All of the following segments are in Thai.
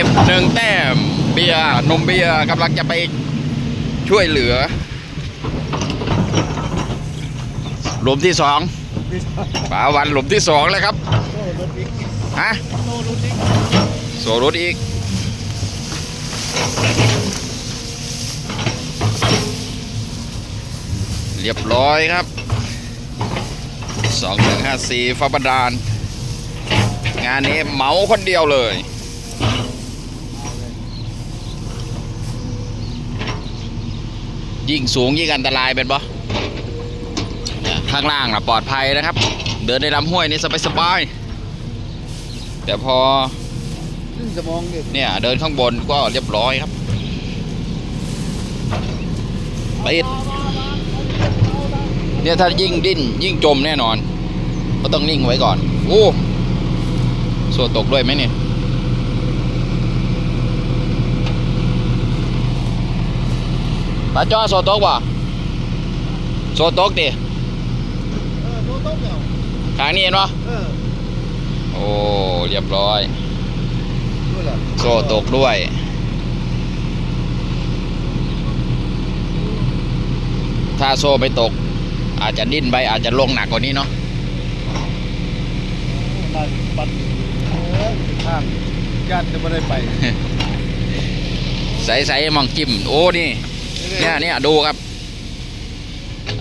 ็บหนึ่งแต้มเบียร์นมเบียร์กำลังจะไปช่วยเหลือหลุมที่สองป่าวันหลุมที่สองเลยครับฮะโซรุดอีกเรียบร้อยครับสองหนึ่งห้าสี่ฟ้าบดาลงานนี้เหมาคนเดียวเลย ยิ่งสูงยิ่งอันตรายเป็นปะข้างล่างนะปลอดภัยนะครับ เดินในลำห้วยนี่สบายสบายแต่พอองเนี่ยเดินข้างบนก็เรียบร้อยครับติดเนี่ยถ้ายิ่งดิ้นยิ่งจมแน่นอน ก็ต้องนิ่งไว้ก่อน โอ้โซตกด้วยไหมเนี่ย ปลาจ้อโซตกป่ะโซตกดิเออโดนต้มแล้วทางนี้เห็นปะเออโอ้เรียบร้อยดูแหละโซ่ตกด้วย ถ้าโซ่ไม่ตก อาจจะดิ้นไปอาจจะลงหนักกว่านี้เนาะนั่นปัดเออข้ามญาติจะไม่ได้ไป ใสๆมองจิ้มโอ้นี่ เนี่ยเนี่ยดูครับ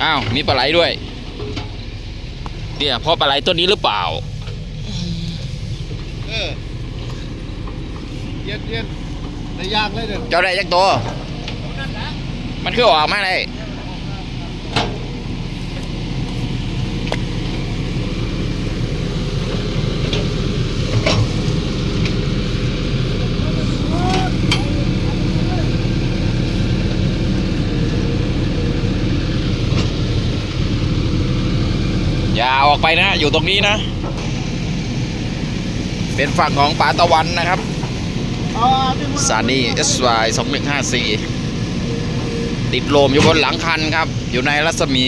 อ้าว มีปลาไหลด้วย เนี่ยเพราะปลาไหลตัวนี้หรือเปล่า เออเย็นเย็นในยากเลยเด้อเจ้าได้จักตัว มันคือออกมาเลย อย่าออกไปนะ อยู่ตรงนี้นะ เป็นฝั่งของป่าตะวันนะครับอ๋อที่มันซานี่ SY 2154 ติดโลมอยู่บนหลังคันครับ อยู่ในรัศมี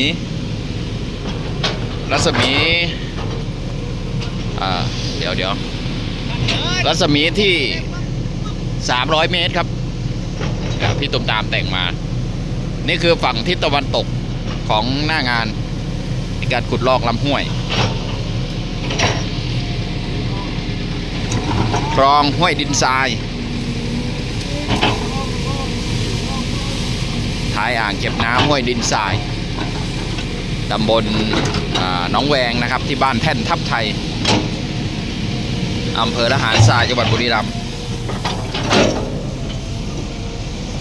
รัศมี อ่า เดี๋ยวเดี๋ยวรัศมีที่ 300 เมตรครับอ่าพี่ตุ้มตามแต่งมา นี่คือฝั่งทิศตะวันตกของหน้างาน ในการขุดลอกลำห้วย คลองห้วยดินทรายท้ายอ่างเก็บน้ำห้วยดินทรายตำบลอ่าหนองแวงนะครับที่บ้านแท่นทับไทยอำเภอละหารทรายจังหวัดบุรีรัมย์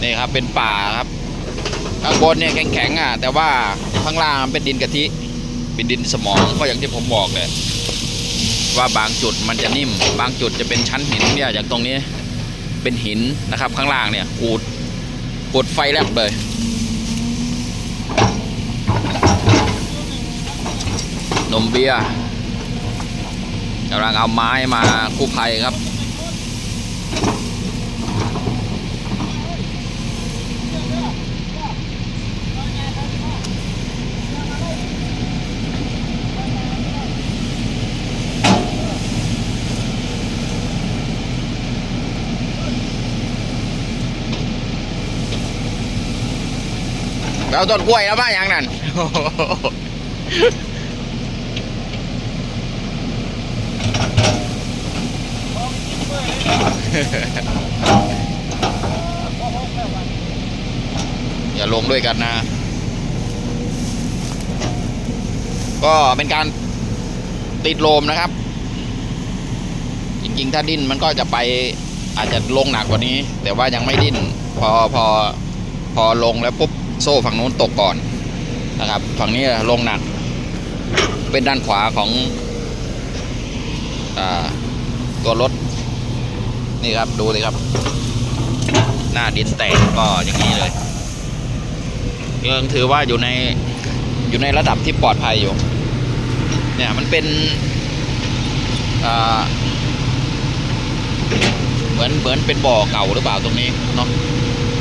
นี่ครับเป็นป่าครับข้างบนเนี่ยแข็งๆอะแต่ว่าข้างล่างเป็นดินกะทิ เป็นดินสมองก็อย่างที่ผมบอกเลยว่าบางจุดมันจะนิ่ม บางจุดจะเป็นชั้นหินเนี่ยอย่างตรงนี้เป็นหินนะครับข้างล่างเนี่ยขูดกดไฟแลบเลย นมเบียร์กำลังเอาไม้มาคู่ภัยครับ แล้วต้นกล้วยแล้วมาอย่างนั้นอย่าลงด้วยกันนะ ก็เป็นการติดโลมนะครับ จริงๆ ถ้าดิ้นมันก็จะไปอาจจะลงหนักกว่านี้ แต่ว่ายังไม่ดิ้น พอพอพอลงแล้วปุ๊บ โซ่ฝั่งนู้นตกก่อนนะครับ ฝั่งนี้ลงหนัก เป็นด้านขวาของอตัวรถ นี่ครับดูเลยครับ หน้าดินแตกก็อย่างนี้เลยยังถือว่าอยู่ในอยู่ในระดับที่ปลอดภัยอยู่ เนี่ยมันเป็นเหมือนเหมือนเป็นบ่อเก่าหรือเปล่าตรงนี้เนาะ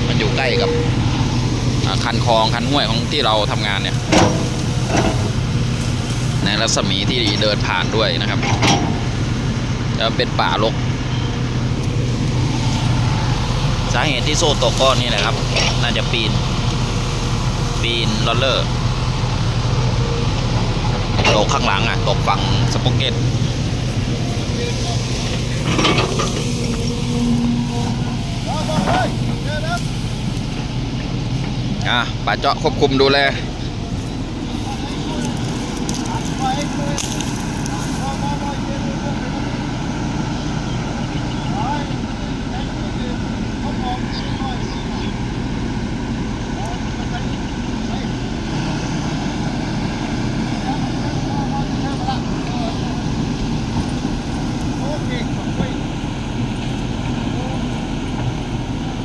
มันอยู่ใกล้กับ คันคลองคันห้วยของที่เราทำงานเนี่ยในรัศมีที่เดินผ่านด้วยนะครับแล้วเป็นป่ารกสาเหตุที่โซ่ตกก็นี่แหละครับ น่าจะปีน ปีนลอลเลอร์ตกข้างหลังอะ ตกฝั่งสป็อกเก็ต อะป่าเจาะควบคุมดูแล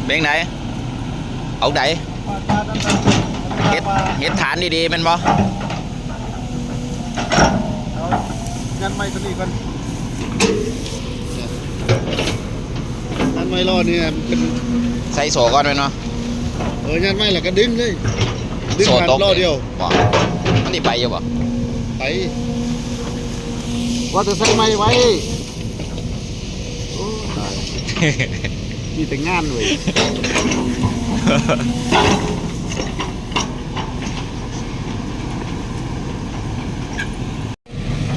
เบงไหนเอาไหนเฮ็ดเฮ็ดฐานดีๆแมันบ่ยันไม่ตัวนี้กันยันไม่รอดเนี่ยเป็นใส่โซ่ก่อนแม่นบ่เออยันไม่แหละก็ดึงเลยดึงโซ่หันตกรอเดียวบ่มันสิไปอยู่บ่ไปว่าจะใส่ไม้ไว้โอ้ตายมีแต่งานเลย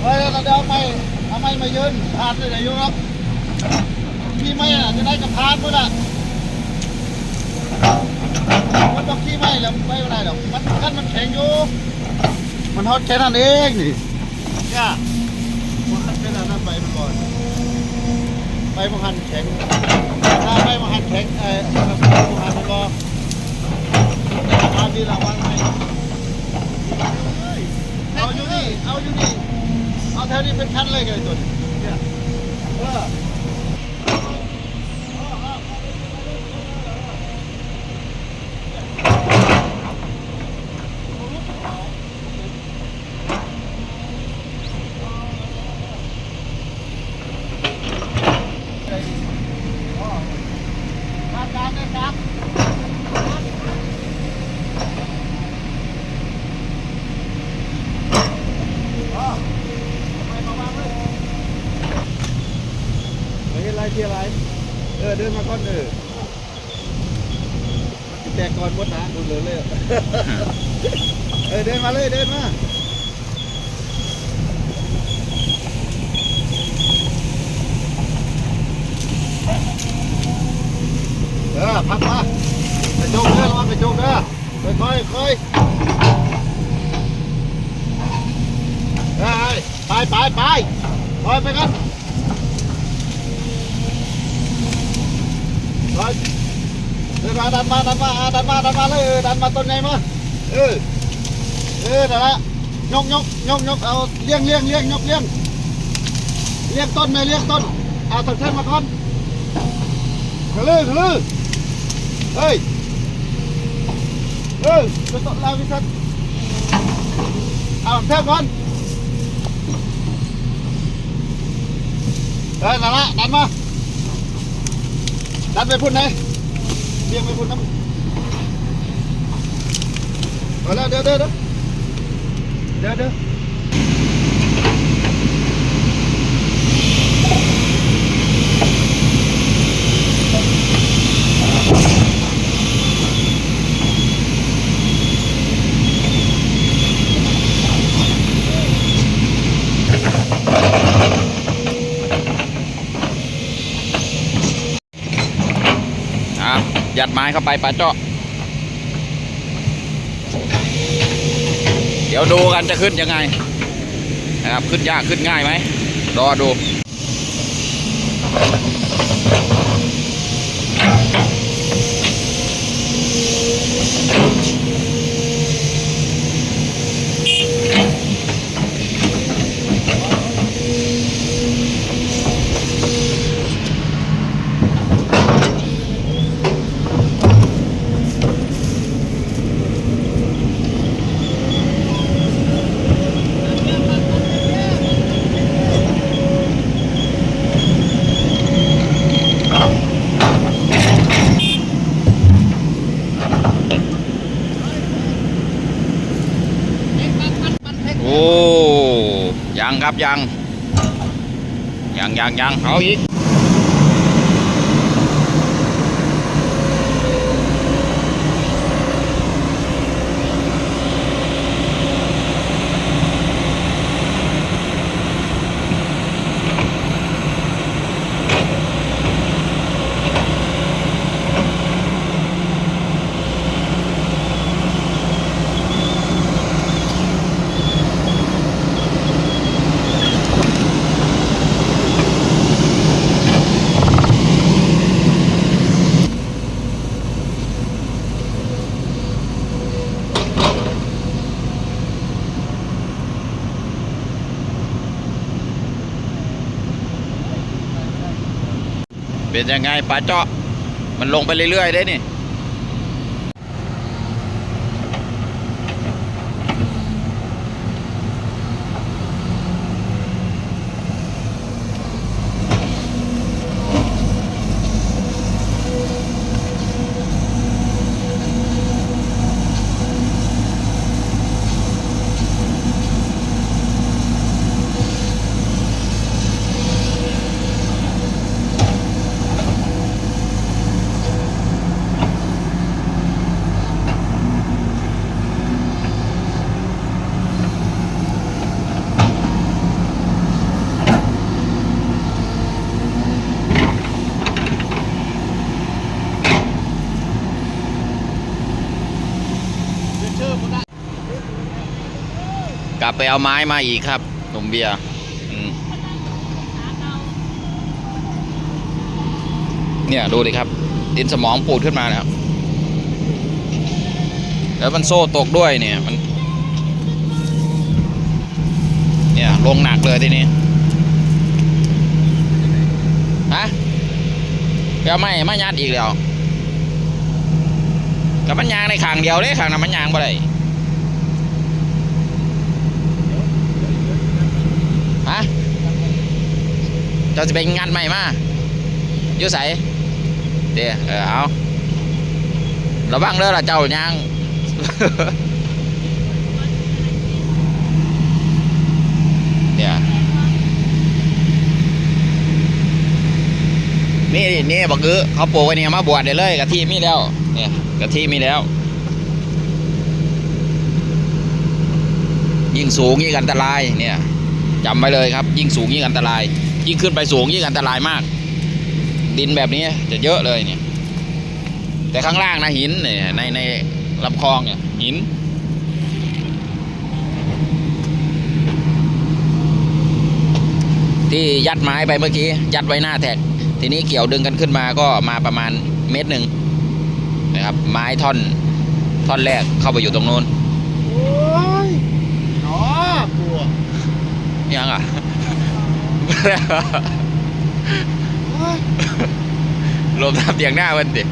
เฮ้ยเราเดี๋ยวเอาไม้เอาไม้มายืนพานเลยเดี๋ยวอยู่ครับขี้ไม้อะจะได้กับพานพุ่นอะมันต้องขี้ไม้แล้วไม่เป็นไรหรอกมันกันมันแข็งอยู่มันฮอตแค่นั้นเองนี่ย่ามันฮอตแค่นั้นไปมันก่อนไปมันหันแข็งถ้าไปมันหันแข็งเออมันหันมันก็ทำดีละวันไหมเอาอยู่นี่เอาอยู่นี่เอาแถวนี้เป็นคันเลยไงตัวนี้ เนี่ยเออ มาการนะครับอ๋อทำไมมาวางเลยไม่เห็นไรที่อะไร เออ เดินมาก่อนเออมันสิ แตกก่อนหมดนะดูเหลือเลยเออเดินมาเลยเดินมาเออพักมาไปโจกเด้อระวังไปโจกเด้อค่อยๆค่อยไปไปไปไปไปกันไป ดินมาดันมาดันมาดันมาดันมาเลยเออดันมาต้นไงมาเออเออนั่นละยกยกยกยกเอาเลี้ยงเลี้ยงเลี้ยงยกเลี้ยงเลี้ยงต้นไม่เลี้ยงต้นเอาต้นเส้นมาก่อนทะลึ่งทะลึ่งเฮ้ยเฮ้ยไปตกลาวิสัตเอาแทบก่อนเฮ้ยนั่นละดันมาดันไปพุ่นไหน เรียงไปพุ่นน้ำเอาแล้วเดี๋ยวเดี๋ยวเดี๋ยวเดี๋ยวเดี๋ยว อะยัด ไม้เข้าไปปลาเจาะ เดี๋ยวดูกันจะขึ้นยังไง นะครับ ขึ้นยากขึ้นง่ายไหมรอดู โอ้ ยังครับ เป็นยังไงปลาเจาะมันลงไปเรื่อยๆได้นี่ ไปเอาไม้มาอีกครับหนุ่มเบียร์เนี่ยดูดิครับ ดินสมองปูดขึ้นมาแล้วแล้วมันโซ่ตกด้วยเนี่ยมัน เนี่ยลงหนักเลยทีนี้ฮะไปเอาไม้มายัดอีกแล้วกับมันยางในขางเดียวเลยขางนั้นมันยางบ่ได้ ฮะเจ้าจะไปงานใหม่มาอยู่ใสเดี๋ยวเออเอาระวังเด้อล่ะเจ้ายังเนี่ยนี่นี่บอกคือเขาปลูกไว้เนี่ยมาบวชได้เลยกะทิมีแล้ว เนี่ยกะทิมีแล้ว ยิ่งสูงยิ่งอันตรายเนี่ยจำไว้เลยครับ ยิ่งสูงยิ่งอันตราย ยิ่งขึ้นไปสูงยิ่งอันตรายมาก ดินแบบนี้จะเยอะเลยเนี่ย แต่ข้างล่างนะหินเนี่ยในในลำคลองเนี่ยหินที่ยัดไม้ไปเมื่อกี้ ยัดไว้หน้าแท็ก ทีนี้เกี่ยวดึงกันขึ้นมาก็มาประมาณเมตรหนึ่งนะครับ ไม้ท่อนท่อนแรกเข้าไปอยู่ตรงนู้นโอ้ยหนอปัวยังอะ โอ้ยลมทับเตียงหน้ามันดิ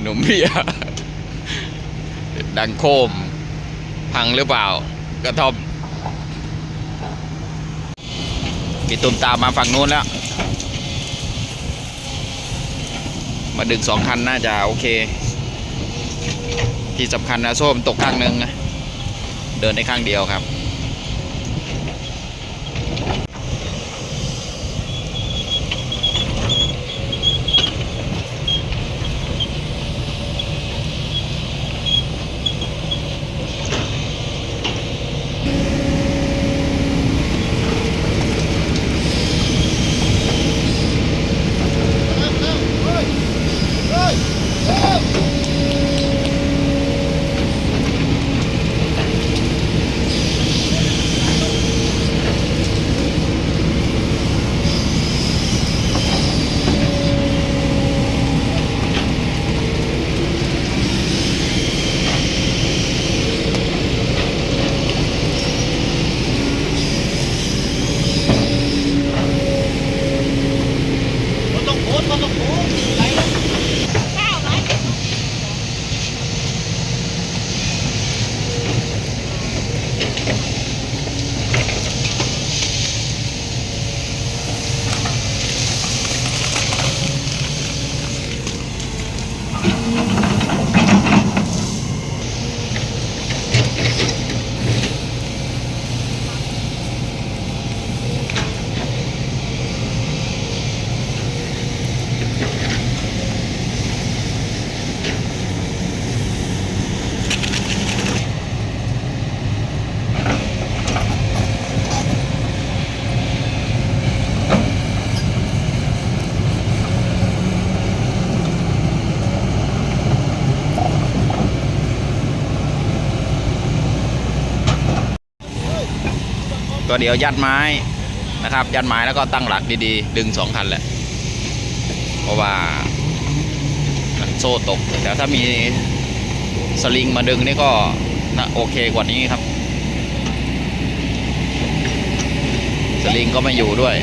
หนุ่มเบียดังโคม พังหรือเปล่า กระทบพี่ตุ่มตามมาฝั่งนู้นแล้ว มาดึงสองคันน่าจะโอเค ที่สำคัญนะ โซ่มนตกข้างหนึงนะ เดินได้ข้างเดียวครับ ก็เดี๋ยวยัดไม้นะครับ ยัดไม้แล้วก็ตั้งหลักดีๆ ดึงสองคันแหละ เพราะว่าโซ่ตกแต่ถ้ามีสลิงมาดึงนี่ก็นะโอเคกว่านี้ครับ สลิงก็ไม่อยู่ด้วย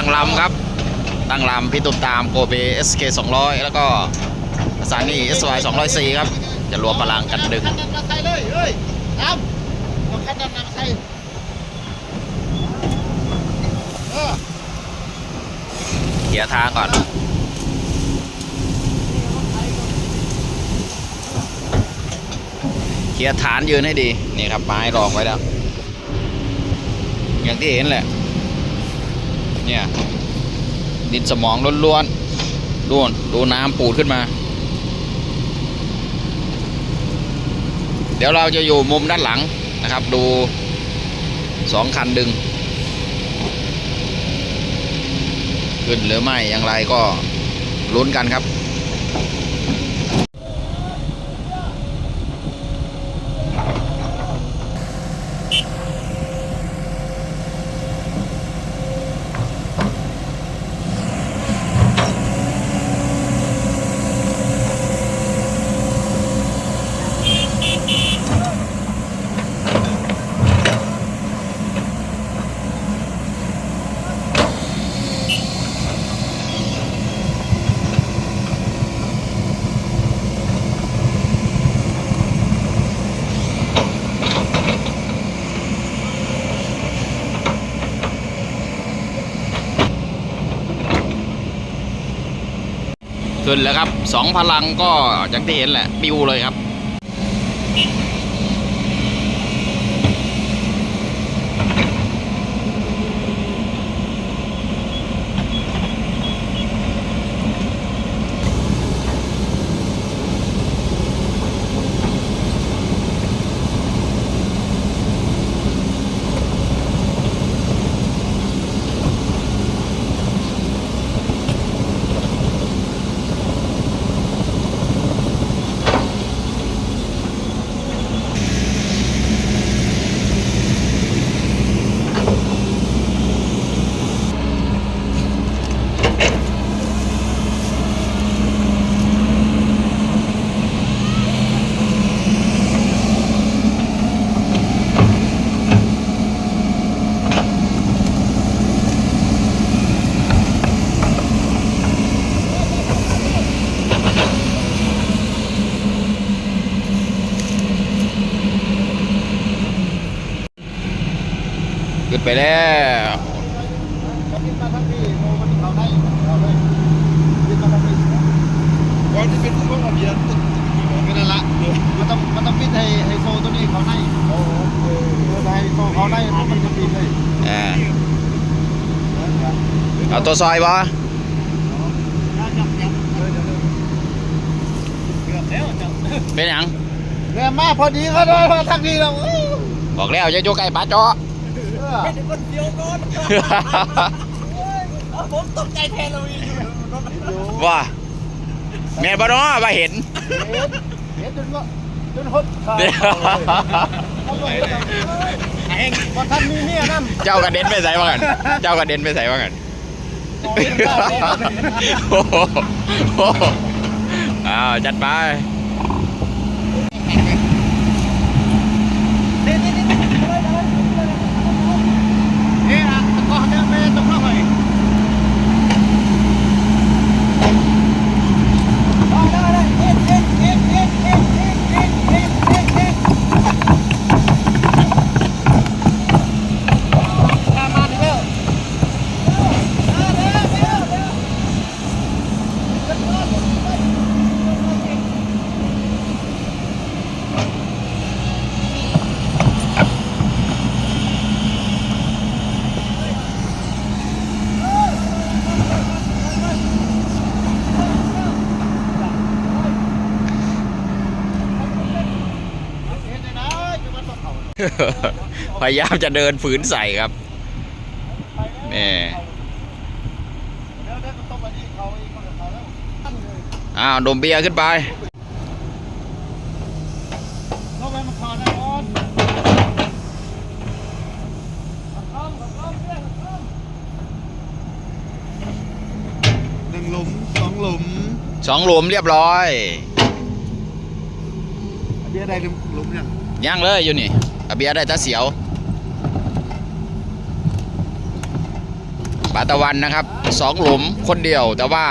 ตั้งลำครับ ตั้งลำพี่ตุมตามโกเบ SK 200 แล้วก็สานี SY 204 ครับ จะรวมพลังกันดึงใส่เลยเฮ้ยตามเอาคันนั้นมาใส่เออเกียร์ทางก่อนเคลียร์ฐานยืนให้ดี นี่ครับไม้รองไว้แล้ว อย่างที่เห็นแหละ เนี่ย ดินสมองล้วนๆดูนดูน้ำปูดขึ้นมา เดี๋ยวเราจะอยู่มุมด้านหลังนะครับ ดูสองคันดึง ขึ้นหรือไม่อย่างไรก็ลุ้นกันครับ ขึ้นแล้วครับสองพลังก็อย่างที่เห็นแหละปิวเลยครับ ไปแล้วก่อนที่เป็นพวกเราเบียร์ตึกตึกกี่หมอก็นั่นละมันต้องมันต้องปิดให้ให้โซตัวนี้เขาได้โอ้โหเออให้โซเขาได้เพราะมันจะปิดเลยอ่าเอาตัวซอยบ่เป็นยังเนี่ยมาพอดีเขาได้มาทั้งที่แล้วเออบอกแล้วจะอยู่ใกล้ป้าจ้อ เป็นคนเดียวก่อนผมตกใจแทนเราอีกว่าแม่นบ่เนาะว่าเห็นเห็นเห็นจนว่าจนหดขาเดี๋ยวเขาบอกว่าเองว่าท่านมีเมียนั่นเจ้ากระเด็นไปใส่ว่ากันเจ้ากระเด็นไปใส่ว่ากันโอ้ยบ้าเลยโอ้โหโอ้โหอ้าวจัดไป นี่อะตะกอนเนี่ยแม่ต้องเข้าไปมาเร็ว เห็นเลยนะอยู่มันต้องเข้า พยายามจะเดินฝืนใส่ครับนี่เดี๋ยวเดี๋ยวต้องไปนี่เขาอีกคนกับเขาแล้วตั้งเลยอ้าวดมเบียร์ขึ้นไปเข้าไปมันคอได้ก่อนขับข้ามขับข้ามเพื่อนขับข้ามหนึ่งหลุมสองหลุมสองหลุมเรียบร้อยเบียร์ได้หลุมยังย่างเลยอยู่นี่อาเบียร์ได้ตาเสียวาตะวันนะครับสองหลุมคนเดียว แต่ว่า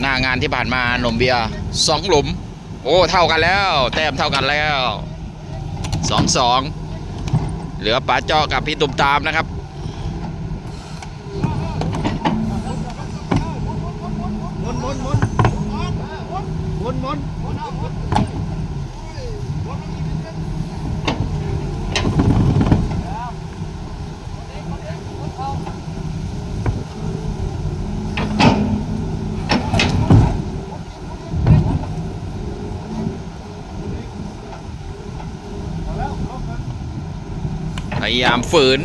หน้างานที่ผ่านมาหนมเบียร์สองหลุม โอ้เท่ากันแล้ว แต้มเท่ากันแล้วสองสองเหลือป๋าเจาะกับพี่ตุ่มตามนะครับหมุนหมุนหมุนหมุนหมุน พ ยายามฝืน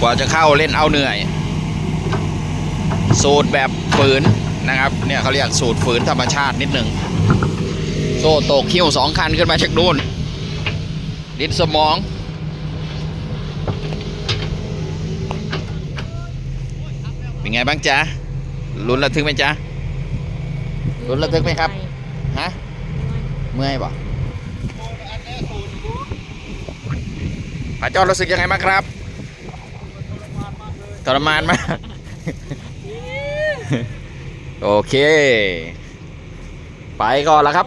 กว่าจะเข้าเล่นเอาเหนื่อย สูตรแบบฝืนนะครับ เนี่ยเขาเรียกสูตรฝืนธรรมชาตินิดหนึ่งโซ่ตกคิ้วสองคันขึ้นมาจากนู่นดินสมองเป็นไงบ้างจ๊ะลุ้นระทึกไหมจ๊ะลุ้นระทึกไหมครับฮะเมื่อยป่ะป้าจอดรู้สึกยังไงบ้างครับท รมานมาก โอเค ไปก่อนแล้วครับ